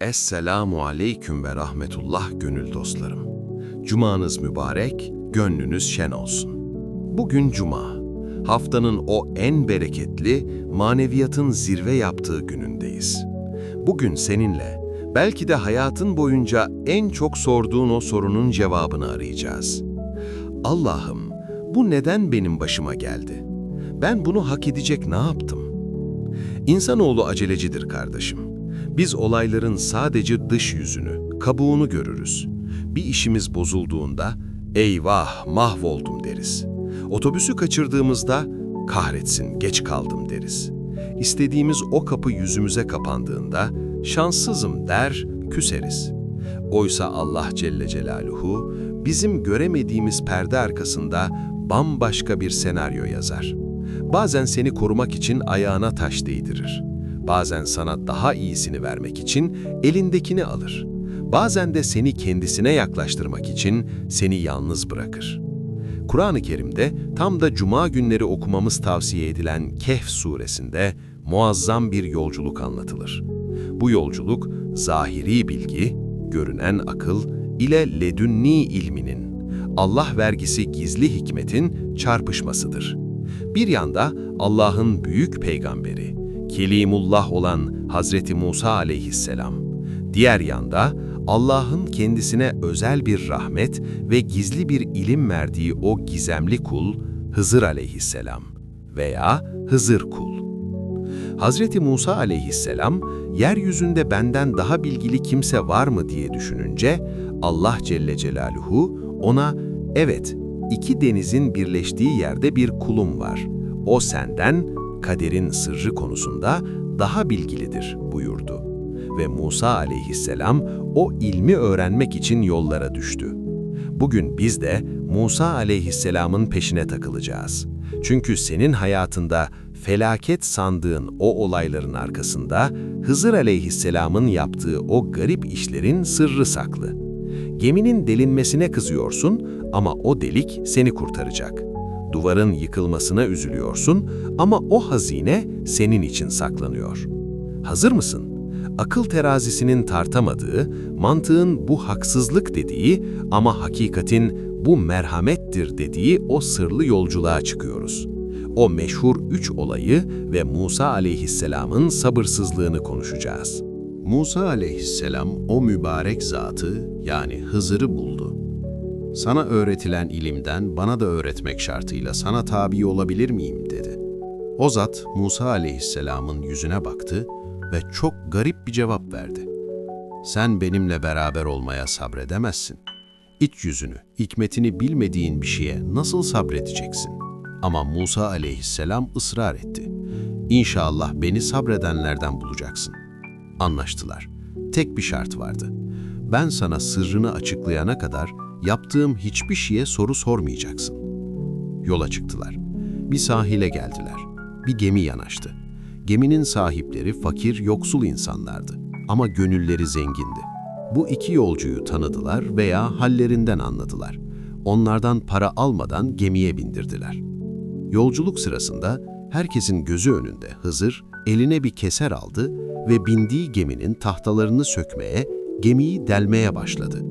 Esselamu aleyküm ve rahmetullah gönül dostlarım. Cumanız mübarek, gönlünüz şen olsun. Bugün Cuma. Haftanın o en bereketli, maneviyatın zirve yaptığı günündeyiz. Bugün seninle, belki de hayatın boyunca en çok sorduğun o sorunun cevabını arayacağız. Allah'ım, bu neden benim başıma geldi? Ben bunu hak edecek ne yaptım? İnsanoğlu acelecidir kardeşim. Biz olayların sadece dış yüzünü, kabuğunu görürüz. Bir işimiz bozulduğunda, eyvah mahvoldum deriz. Otobüsü kaçırdığımızda, kahretsin geç kaldım deriz. İstediğimiz o kapı yüzümüze kapandığında, şanssızım der, küseriz. Oysa Allah Celle Celaluhu, bizim göremediğimiz perde arkasında bambaşka bir senaryo yazar. Bazen seni korumak için ayağına taş değdirir. Bazen sana daha iyisini vermek için elindekini alır. Bazen de seni kendisine yaklaştırmak için seni yalnız bırakır. Kur'an-ı Kerim'de tam da cuma günleri okumamız tavsiye edilen Kehf suresinde muazzam bir yolculuk anlatılır. Bu yolculuk zahiri bilgi, görünen akıl ile ledünni ilminin, Allah vergisi gizli hikmetin çarpışmasıdır. Bir yanda Allah'ın büyük peygamberi, Kelimullah olan Hazreti Musa aleyhisselam, diğer yanda Allah'ın kendisine özel bir rahmet ve gizli bir ilim verdiği o gizemli kul Hızır aleyhisselam veya Hızır kul. Hazreti Musa aleyhisselam, yeryüzünde benden daha bilgili kimse var mı diye düşününce, Allah Celle Celaluhu ona, evet, iki denizin birleştiği yerde bir kulum var. O senden, kaderin sırrı konusunda daha bilgilidir buyurdu. Ve Musa aleyhisselam o ilmi öğrenmek için yollara düştü. Bugün biz de Musa aleyhisselamın peşine takılacağız. Çünkü senin hayatında felaket sandığın o olayların arkasında Hızır aleyhisselamın yaptığı o garip işlerin sırrı saklı. Geminin delinmesine kızıyorsun ama o delik seni kurtaracak. Duvarın yıkılmasına üzülüyorsun ama o hazine senin için saklanıyor. Hazır mısın? Akıl terazisinin tartamadığı, mantığın bu haksızlık dediği ama hakikatin bu merhamettir dediği o sırlı yolculuğa çıkıyoruz. O meşhur üç olayı ve Musa aleyhisselamın sabırsızlığını konuşacağız. Musa aleyhisselam o mübarek zatı yani Hızır'ı buldu. Sana öğretilen ilimden bana da öğretmek şartıyla sana tabi olabilir miyim dedi. O zat Musa aleyhisselamın yüzüne baktı ve çok garip bir cevap verdi. Sen benimle beraber olmaya sabredemezsin. İç yüzünü, hikmetini bilmediğin bir şeye nasıl sabredeceksin? Ama Musa aleyhisselam ısrar etti. İnşallah beni sabredenlerden bulacaksın. Anlaştılar. Tek bir şart vardı. Ben sana sırrını açıklayana kadar yaptığım hiçbir şeye soru sormayacaksın. Yola çıktılar. Bir sahile geldiler. Bir gemi yanaştı. Geminin sahipleri fakir, yoksul insanlardı. Ama gönülleri zengindi. Bu iki yolcuyu tanıdılar veya hallerinden anladılar. Onlardan para almadan gemiye bindirdiler. Yolculuk sırasında herkesin gözü önünde Hızır eline bir keser aldı ve bindiği geminin tahtalarını sökmeye, gemiyi delmeye başladı.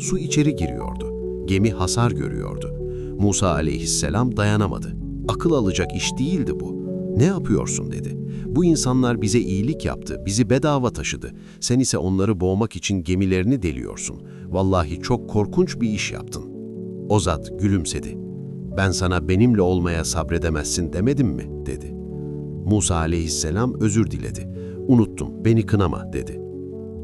Su içeri giriyordu. Gemi hasar görüyordu. Musa aleyhisselam dayanamadı. Akıl alacak iş değildi bu. Ne yapıyorsun dedi. Bu insanlar bize iyilik yaptı, bizi bedava taşıdı. Sen ise onları boğmak için gemilerini deliyorsun. Vallahi çok korkunç bir iş yaptın. O zat gülümsedi. Ben sana benimle olmaya sabredemezsin demedim mi? dedi. Musa aleyhisselam özür diledi. Unuttum, beni kınama dedi.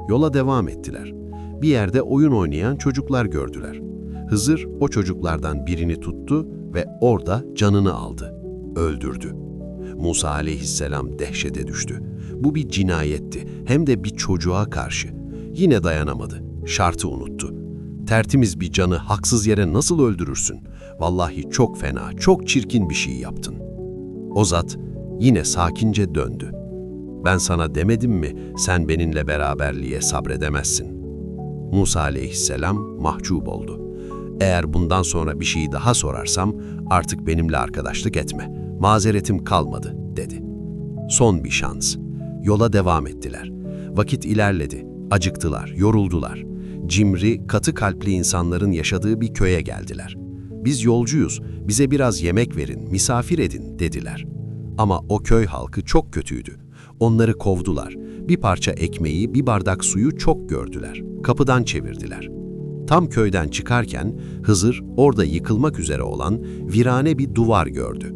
Yola devam ettiler. Bir yerde oyun oynayan çocuklar gördüler. Hızır o çocuklardan birini tuttu ve orada canını aldı. Öldürdü. Musa aleyhisselam dehşete düştü. Bu bir cinayetti, hem de bir çocuğa karşı. Yine dayanamadı, şartı unuttu. Tertemiz bir canı haksız yere nasıl öldürürsün? Vallahi çok fena, çok çirkin bir şey yaptın. O zat yine sakince döndü. Ben sana demedim mi sen benimle beraberliğe sabredemezsin. Musa aleyhisselam mahcup oldu. Eğer bundan sonra bir şey daha sorarsam artık benimle arkadaşlık etme. Mazeretim kalmadı dedi. Son bir şans. Yola devam ettiler. Vakit ilerledi. Acıktılar, yoruldular. Cimri, katı kalpli insanların yaşadığı bir köye geldiler. Biz yolcuyuz, bize biraz yemek verin, misafir edin dediler. Ama o köy halkı çok kötüydü. Onları kovdular. Bir parça ekmeği, bir bardak suyu çok gördüler. Kapıdan çevirdiler. Tam köyden çıkarken Hızır orada yıkılmak üzere olan virane bir duvar gördü.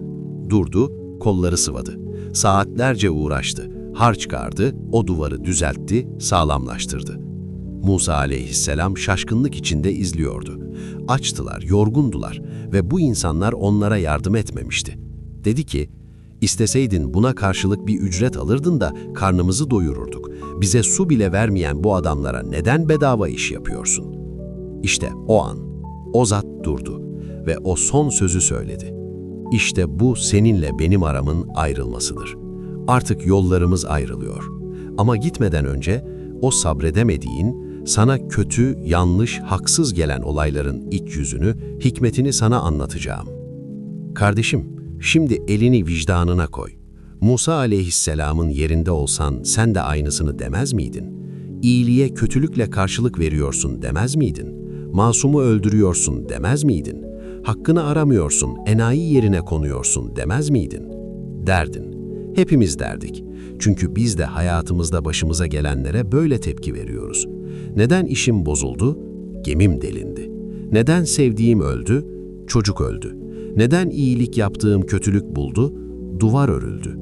Durdu, kolları sıvadı. Saatlerce uğraştı. Har çıkardı, o duvarı düzeltti, sağlamlaştırdı. Musa aleyhisselam şaşkınlık içinde izliyordu. Açtılar, yorgundular ve bu insanlar onlara yardım etmemişti. Dedi ki, İsteseydin buna karşılık bir ücret alırdın da karnımızı doyururduk. Bize su bile vermeyen bu adamlara neden bedava iş yapıyorsun? İşte o an, o zat durdu ve o son sözü söyledi. İşte bu seninle benim aramın ayrılmasıdır. Artık yollarımız ayrılıyor. Ama gitmeden önce o sabredemediğin, sana kötü, yanlış, haksız gelen olayların iç yüzünü, hikmetini sana anlatacağım. Kardeşim, şimdi elini vicdanına koy. Musa aleyhisselamın yerinde olsan sen de aynısını demez miydin? İyiliğe kötülükle karşılık veriyorsun demez miydin? Masumu öldürüyorsun demez miydin? Hakkını aramıyorsun, enayi yerine konuyorsun demez miydin? Derdin. Hepimiz derdik. Çünkü biz de hayatımızda başımıza gelenlere böyle tepki veriyoruz. Neden işim bozuldu? Gemim delindi. Neden sevdiğim öldü? Çocuk öldü. Neden iyilik yaptığım kötülük buldu? Duvar örüldü.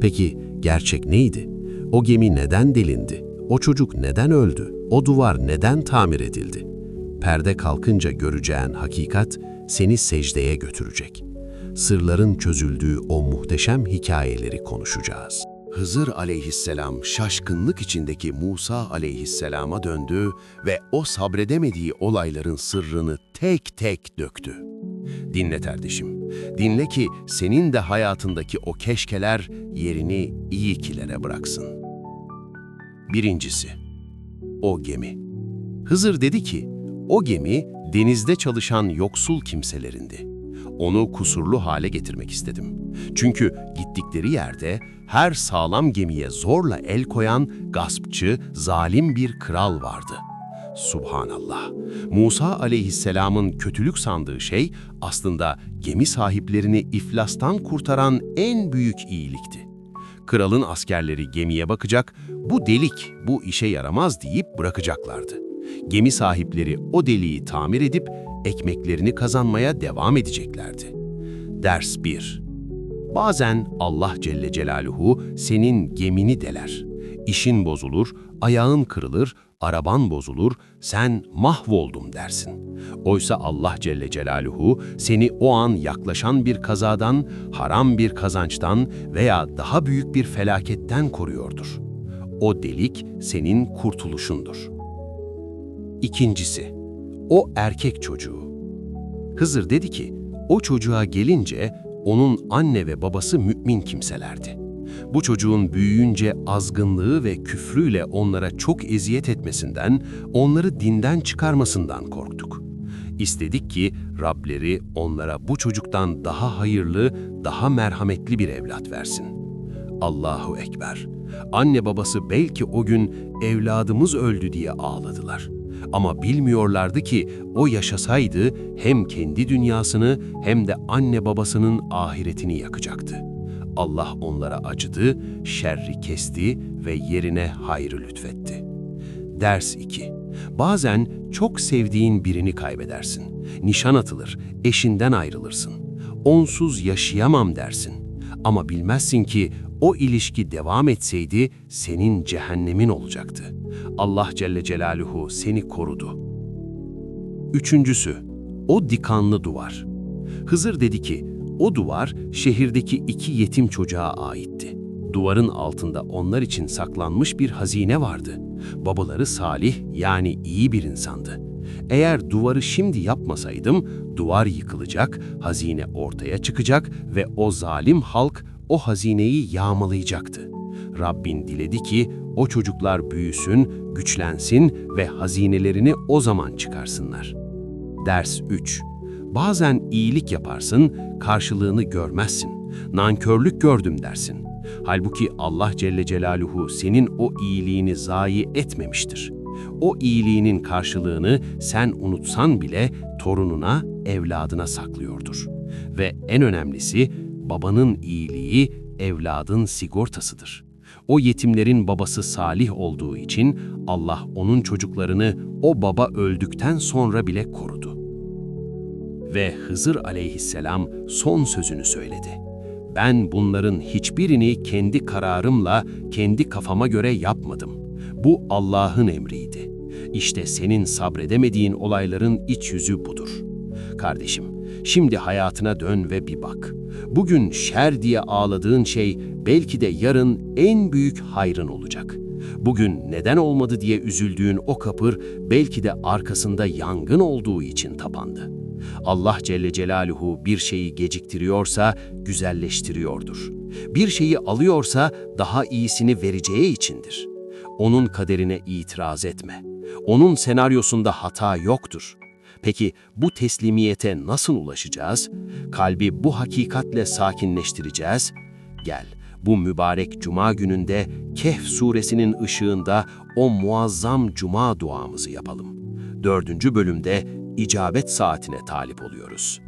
Peki gerçek neydi? O gemi neden delindi? O çocuk neden öldü? O duvar neden tamir edildi? Perde kalkınca göreceğin hakikat seni secdeye götürecek. Sırların çözüldüğü o muhteşem hikayeleri konuşacağız. Hızır aleyhisselam şaşkınlık içindeki Musa aleyhisselama döndü ve o sabredemediği olayların sırrını tek tek döktü. Dinle kardeşim, dinle ki senin de hayatındaki o keşkeler yerini iyi kilere bıraksın. Birincisi, o gemi. Hızır dedi ki, o gemi denizde çalışan yoksul kimselerindi. Onu kusurlu hale getirmek istedim. Çünkü gittikleri yerde her sağlam gemiye zorla el koyan gaspçı, zalim bir kral vardı. Subhanallah. Musa aleyhisselamın kötülük sandığı şey aslında gemi sahiplerini iflastan kurtaran en büyük iyilikti. Kralın askerleri gemiye bakacak, bu delik, bu işe yaramaz deyip bırakacaklardı. Gemi sahipleri o deliği tamir edip ekmeklerini kazanmaya devam edeceklerdi. Ders 1 Bazen Allah Celle Celaluhu senin gemini deler. İşin bozulur, ayağın kırılır, araban bozulur, sen mahvoldum dersin. Oysa Allah Celle Celaluhu seni o an yaklaşan bir kazadan, haram bir kazançtan veya daha büyük bir felaketten koruyordur. O delik senin kurtuluşundur. İkincisi, o erkek çocuğu. Hızır dedi ki, o çocuğa gelince onun anne ve babası mümin kimselerdi. Bu çocuğun büyüyünce azgınlığı ve küfrüyle onlara çok eziyet etmesinden, onları dinden çıkarmasından korktuk. İstedik ki Rableri onlara bu çocuktan daha hayırlı, daha merhametli bir evlat versin. Allahu Ekber. Anne babası belki o gün evladımız öldü diye ağladılar. Ama bilmiyorlardı ki o yaşasaydı hem kendi dünyasını hem de anne babasının ahiretini yakacaktı. Allah onlara acıdı, şerri kesti ve yerine hayrı lütfetti. Ders 2. Bazen çok sevdiğin birini kaybedersin. Nişan atılır, eşinden ayrılırsın. Onsuz yaşayamam dersin. Ama bilmezsin ki o ilişki devam etseydi senin cehennemin olacaktı. Allah Celle Celaluhu seni korudu. Üçüncüsü, o dikanlı duvar. Hızır dedi ki, o duvar şehirdeki iki yetim çocuğa aitti. Duvarın altında onlar için saklanmış bir hazine vardı. Babaları salih yani iyi bir insandı. Eğer duvarı şimdi yapmasaydım, duvar yıkılacak, hazine ortaya çıkacak ve o zalim halk o hazineyi yağmalayacaktı. Rabbin diledi ki o çocuklar büyüsün, güçlensin ve hazinelerini o zaman çıkarsınlar. Ders 3 Bazen iyilik yaparsın, karşılığını görmezsin. Nankörlük gördüm dersin. Halbuki Allah Celle Celaluhu senin o iyiliğini zayi etmemiştir. O iyiliğinin karşılığını sen unutsan bile torununa, evladına saklıyordur. Ve en önemlisi babanın iyiliği evladın sigortasıdır. O yetimlerin babası salih olduğu için Allah onun çocuklarını o baba öldükten sonra bile korudu. Ve Hızır aleyhisselam son sözünü söyledi. Ben bunların hiçbirini kendi kararımla, kendi kafama göre yapmadım. Bu Allah'ın emriydi. İşte senin sabredemediğin olayların iç yüzü budur. Kardeşim, şimdi hayatına dön ve bir bak. Bugün şer diye ağladığın şey belki de yarın en büyük hayrın olacak. Bugün neden olmadı diye üzüldüğün o kapır belki de arkasında yangın olduğu için tapandı. Allah Celle Celaluhu bir şeyi geciktiriyorsa güzelleştiriyordur. Bir şeyi alıyorsa daha iyisini vereceği içindir. Onun kaderine itiraz etme. Onun senaryosunda hata yoktur. Peki bu teslimiyete nasıl ulaşacağız? Kalbi bu hakikatle sakinleştireceğiz. Gel, bu mübarek cuma gününde Kehf suresinin ışığında o muazzam cuma duamızı yapalım. Dördüncü bölümde icabet saatine talip oluyoruz.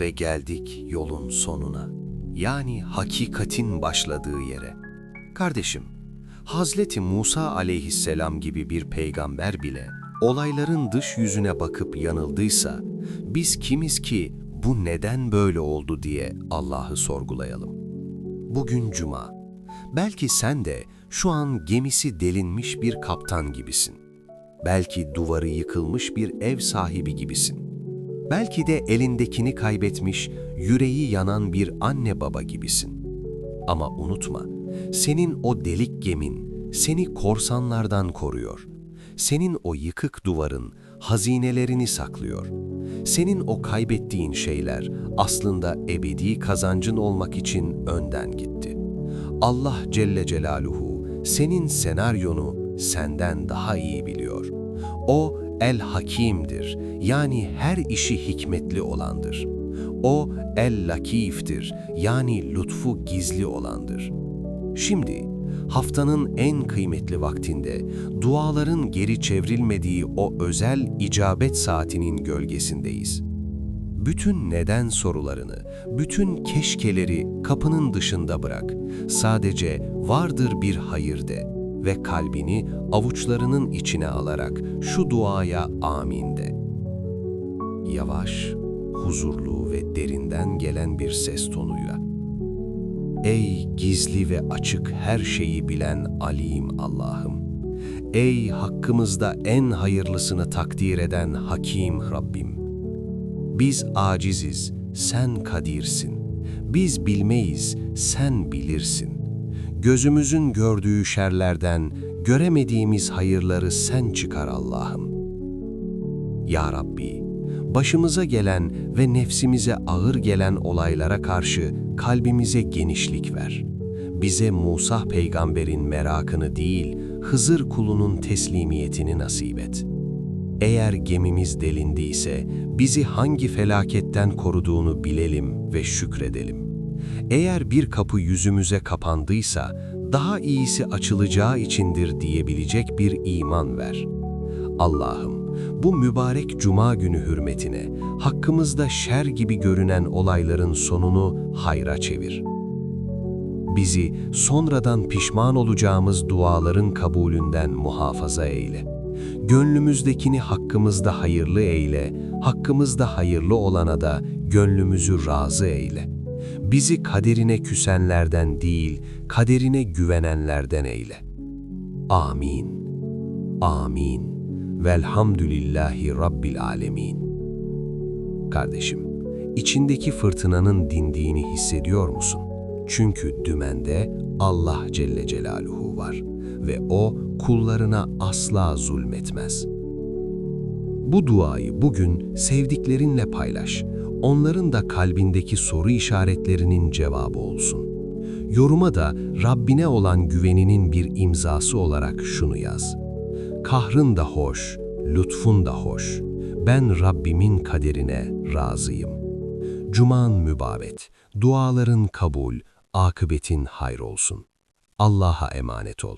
Ve geldik yolun sonuna. Yani hakikatin başladığı yere. Kardeşim, Hazreti Musa aleyhisselam gibi bir peygamber bile olayların dış yüzüne bakıp yanıldıysa, biz kimiz ki bu neden böyle oldu diye Allah'ı sorgulayalım. Bugün cuma. Belki sen de şu an gemisi delinmiş bir kaptan gibisin. Belki duvarı yıkılmış bir ev sahibi gibisin. Belki de elindekini kaybetmiş, yüreği yanan bir anne baba gibisin. Ama unutma, senin o delik gemin seni korsanlardan koruyor. Senin o yıkık duvarın hazinelerini saklıyor. Senin o kaybettiğin şeyler aslında ebedi kazancın olmak için önden gitti. Allah Celle Celaluhu senin senaryonu senden daha iyi biliyor. O El Hakim'dir, yani her işi hikmetli olandır. O El Lakif'tir, yani lütfu gizli olandır. Şimdi haftanın en kıymetli vaktinde duaların geri çevrilmediği o özel icabet saatinin gölgesindeyiz. Bütün neden sorularını, bütün keşkeleri kapının dışında bırak. Sadece vardır bir hayır de ve kalbini avuçlarının içine alarak şu duaya amin de. Yavaş, huzurlu ve derinden gelen bir ses tonuyla. Ey gizli ve açık her şeyi bilen alim Allah'ım! Ey hakkımızda en hayırlısını takdir eden Hakim Rabbim! Biz aciziz, sen kadirsin. Biz bilmeyiz, sen bilirsin. Gözümüzün gördüğü şerlerden göremediğimiz hayırları sen çıkar Allah'ım. Ya Rabbi, başımıza gelen ve nefsimize ağır gelen olaylara karşı kalbimize genişlik ver. Bize Musa peygamberin merakını değil, Hızır kulunun teslimiyetini nasip et. Eğer gemimiz delindiyse bizi hangi felaketten koruduğunu bilelim ve şükredelim. Eğer bir kapı yüzümüze kapandıysa daha iyisi açılacağı içindir diyebilecek bir iman ver. Allah'ım bu mübarek cuma günü hürmetine hakkımızda şer gibi görünen olayların sonunu hayra çevir. Bizi sonradan pişman olacağımız duaların kabulünden muhafaza eyle. Gönlümüzdekini hakkımızda hayırlı eyle, hakkımızda hayırlı olana da gönlümüzü razı eyle. Bizi kaderine küsenlerden değil, kaderine güvenenlerden eyle. Amin. Amin. Velhamdülillahi Rabbil Alemin. Kardeşim, içindeki fırtınanın dindiğini hissediyor musun? Çünkü dümende Allah Celle Celaluhu var ve O kullarına asla zulmetmez. Bu duayı bugün sevdiklerinle paylaş. Onların da kalbindeki soru işaretlerinin cevabı olsun. Yoruma da Rabbine olan güveninin bir imzası olarak şunu yaz. Kahrın da hoş, lütfun da hoş. Ben Rabbimin kaderine razıyım. Cuman mübabet, duaların kabul, akıbetin hayır olsun. Allah'a emanet ol.